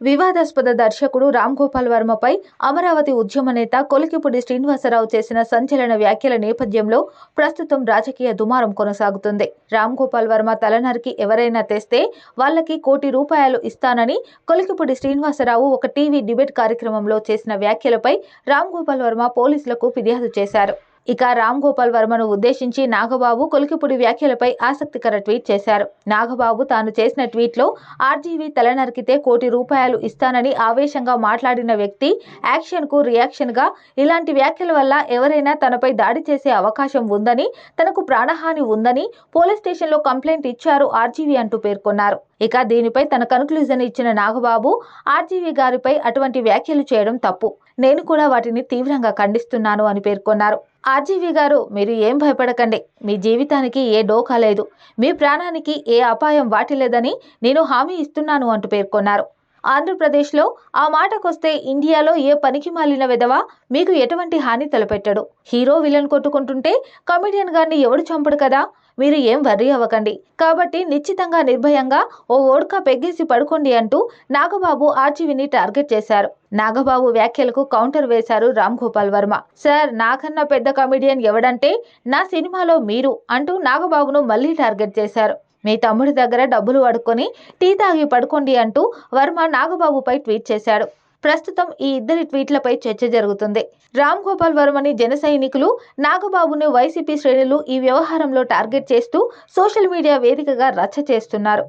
వివాదాస్పద దర్శకుడు రామ్ గోపాల్ వర్మపై అమరావతి ఉద్యమ నేత కొలికిపూడి శ్రీనివాసరావు చేసిన సంచలన వ్యాఖ్యల నేపథ్యంలో ప్రస్తుతం రాజకీయ దుమారం కొనసాగుతుంది. రామ్ గోపాల్ వర్మ తలనరికి ఎవరైనా తెస్తే వాళ్ళకి కోటి రూపాయలు ఇస్తానని కొలికిపూడి శ్రీనివాసరావు ఒక టీవీ డిబేట్ కార్యక్రమంలో చేసిన వ్యాఖ్యలపై రామ్ గోపాల్ వర్మ పోలీసులకు ఫిర్యాదు చేశారు. ఇక రామ్ గోపాల్ వర్మను ఉద్దేశించి నాగబాబు కొలికిపూడి వ్యాఖ్యలపై ఆసక్తికర ట్వీట్ చేశారు. నాగబాబు తాను చేసిన ట్వీట్లో ఆర్జీవీ తల నరికితే కోటి రూపాయలు ఇస్తానని ఆవేశంగా మాట్లాడిన వ్యక్తి యాక్షన్కు రియాక్షన్గా ఇలాంటి వ్యాఖ్యల వల్ల ఎవరైనా తనపై దాడి చేసే అవకాశం ఉందని తనకు ప్రాణహాని ఉందని పోలీస్ స్టేషన్లో కంప్లైంట్ ఇచ్చారు ఆర్జీవీ అంటూ పేర్కొన్నారు. ఇక దీనిపై తన కన్క్లూజన్ ఇచ్చిన నాగబాబు ఆర్జీవీ గారిపై అటువంటి వ్యాఖ్యలు చేయడం తప్పు. నేను కూడా వాటిని తీవ్రంగా ఖండిస్తున్నాను అని పేర్కొన్నారు. ఆర్జీవీ గారు మీరు ఏం భయపడకండి. మీ జీవితానికి ఏ డోకా లేదు. మీ ప్రాణానికి ఏ అపాయం వాటిలేదని నేను హామీ ఇస్తున్నాను అంటూ పేర్కొన్నారు. ఆంధ్రప్రదేశ్లో ఆ మాటకొస్తే ఇండియాలో ఏ పనికి మాలిన విధవా మీకు ఎటువంటి హాని తలపెట్టడు. హీరో విలన్ కొట్టుకుంటుంటే కమెడియన్ గారిని ఎవడు చంపడు కదా? మీరు ఏం వర్రీ అవ్వకండి. కాబట్టి నిశ్చితంగా నిర్భయంగా ఓ ఓడ్కా పెగ్గేసి పడుకోండి అంటూ నాగబాబు ఆర్జీవిని టార్గెట్ చేశారు. నాగబాబు వ్యాఖ్యలకు కౌంటర్ వేశారు రామ్ గోపాల్ వర్మ. సార్ నాకన్నా పెద్ద కమెడియన్ ఎవడంటే నా సినిమాలో మీరు అంటూ నాగబాబును మళ్ళీ టార్గెట్ చేశారు. మీ తమ్ముడి దగ్గర డబ్బులు అడుక్కొని టీ తాగి పడుకోండి అంటూ వర్మ నాగబాబుపై ట్వీట్ చేశాడు. ప్రస్తుతం ఈ ఇద్దరి ట్వీట్లపై చర్చ జరుగుతుంది. రామ్ గోపాల్ వర్మని జన సైనికులు నాగబాబుని వైసీపీ శ్రేణులు ఈ వ్యవహారంలో టార్గెట్ చేస్తూ సోషల్ మీడియా వేదికగా రచ్చ చేస్తున్నారు.